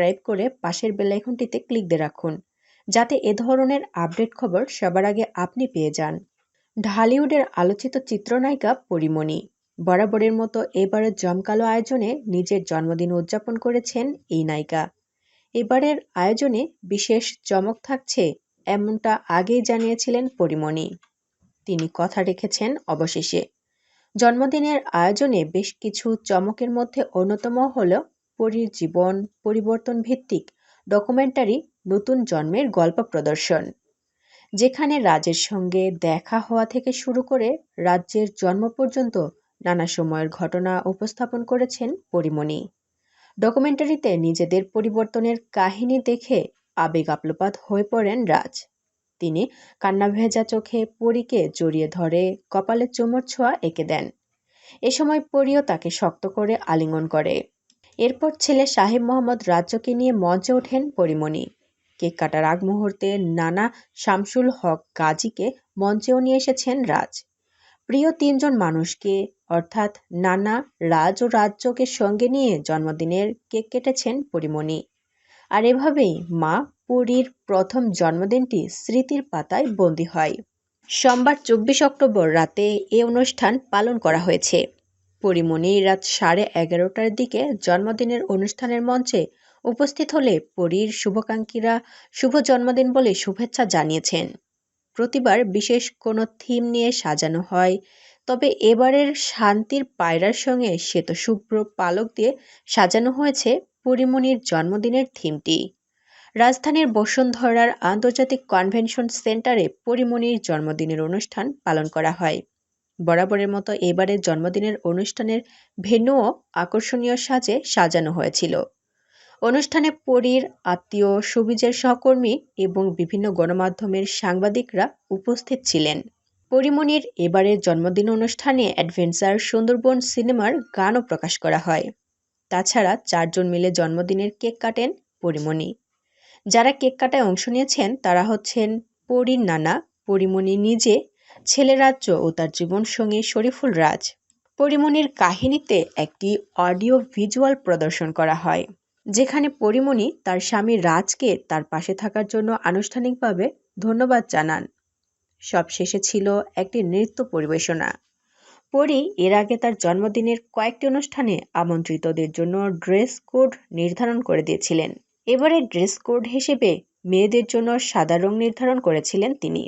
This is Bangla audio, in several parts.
সাবস্ক্রাইব করে পাশের বেল আইকনটিতে ক্লিক দিয়ে রাখুন, যাতে এ ধরনের আপডেট খবর সবার আগে আপনি পেয়ে যান। ঢালিউডের আলোচিত চিত্রনায়িকা পরিমণি, বরাবরের মতো এবারের জমকালো আয়োজনে নিজের জন্মদিন উদযাপন করেছেন এই নায়িকা। এবারের আয়োজনে বিশেষ চমক থাকছে এমনটা আগেই জানিয়েছিলেন পরিমণি। তিনি কথা রেখেছেন অবশেষে। জন্মদিনের আয়োজনে বেশ কিছু চমকের মধ্যে অন্যতম হল পরীর জীবন পরিবর্তন ভিত্তিক ডকুমেন্টারি নতুন জন্মের গল্প প্রদর্শন। যেখানে রাজের সঙ্গে দেখা হওয়া থেকে শুরু করে রাজ্যের জন্ম পর্যন্ত নানা সময়ের ঘটনা উপস্থাপন করেছেন পরিমণি। ডকুমেন্টারিতে নিজেদের পরিবর্তনের কাহিনী দেখে আবেগ আপ্লুপাত হয়ে পড়েন রাজ। তিনি কান্না ভেজা চোখে পরীকে জড়িয়ে ধরে কপালে চুমর ছোঁয়া এঁকে দেন। এ সময় পরীও তাকে শক্ত করে আলিঙ্গন করে। এরপর ছেলে সাহেব মোহাম্মদ রাজ্যকে নিয়ে মঞ্চে ওঠেন পরিমণি। কেক কাটার আগ মুহূর্তে নানা শামসুল হক গাজীকে মঞ্চেও নিয়ে এসেছেন রাজ। প্রিয় তিনজন মানুষকে, অর্থাৎ নানা রাজ ও রাজ্যকে সঙ্গে নিয়ে জন্মদিনের কেক কেটেছেন পরিমণি। আর এভাবেই মা পুরীর প্রথম জন্মদিনটি স্মৃতির পাতায় বন্দী হয়। সোমবার চব্বিশ অক্টোবর রাতে এ অনুষ্ঠান পালন করা হয়েছে। পরিমণি রাত সাড়ে এগারোটার দিকে জন্মদিনের অনুষ্ঠানের মঞ্চে উপস্থিত হলে পরীর শুভাকাঙ্ক্ষীরা শুভ জন্মদিন বলে শুভেচ্ছা জানিয়েছেন। প্রতিবার বিশেষ কোনো থিম নিয়ে সাজানো হয়, তবে এবারের শান্তির পায়রার সঙ্গে শ্বেত শুভ্র পালক দিয়ে সাজানো হয়েছে পরিমণির জন্মদিনের থিমটি। রাজধানীর বসুন্ধরার আন্তর্জাতিক কনভেনশন সেন্টারে পরিমণির জন্মদিনের অনুষ্ঠান পালন করা হয়। বরাবরের মতো এবারের জন্মদিনের অনুষ্ঠানের ভেন্যুও আকর্ষণীয় সাজে সাজানো হয়েছিল। অনুষ্ঠানে পরীর, আত্মীয়, সুবিজের সহকর্মী এবং বিভিন্ন গণমাধ্যমের সাংবাদিকরা উপস্থিত ছিলেন। পরিমণির এবারের জন্মদিন অনুষ্ঠানে অ্যাডভেঞ্চার সুন্দরবন সিনেমার গানও প্রকাশ করা হয়। তাছাড়া চারজন মিলে জন্মদিনের কেক কাটেন পরিমণি। যারা কেক কাটায় অংশ নিয়েছেন তারা হচ্ছেন পরীর নানা। পরিমণি নিজে ছেলে রাজ্য ও তার জীবনসঙ্গী শরীফুল রাজ। পরিমণির কাহিনীতে একটি অডিও ভিজুয়াল প্রদর্শন করা হয়, যেখানে পরিমণি তার স্বামী রাজকে তার পাশে থাকার জন্য আনুষ্ঠানিকভাবে ধন্যবাদ জানান। সবশেষে ছিল একটি নৃত্য পরিবেশনা। পরি এর আগে তার জন্মদিনের কয়েকটি অনুষ্ঠানে আমন্ত্রিতদের জন্য ড্রেস কোড নির্ধারণ করে দিয়েছিলেন। এবারে ড্রেস কোড হিসেবে মেয়েদের জন্য সাদা রং নির্ধারণ করেছিলেন তিনি।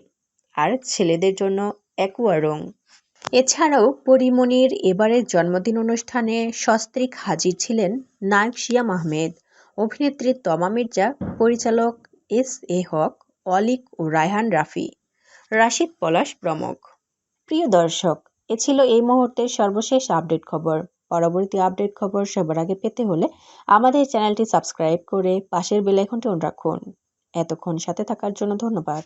আর ছেলেদের জন্য অ্যাকুয়া রং। এছাড়াও পরিমণির এবারের জন্মদিন অনুষ্ঠানে সস্ত্রীক হাজির ছিলেন নায়ক শিয়াম আহমেদ। অভিনেত্রী তমা মির্জা, পরিচালক এস এ হক, অলিক ও রায়হান রাফি, রাশিদ পলাশ প্রমুখ। প্রিয় দর্শক, এ ছিল এই মুহূর্তের সর্বশেষ আপডেট খবর। পরবর্তী আপডেট খবর সবার আগে পেতে হলে আমাদের চ্যানেলটি সাবস্ক্রাইব করে পাশের বেলাইকনটি অন রাখুন। এতক্ষণ সাথে থাকার জন্য ধন্যবাদ।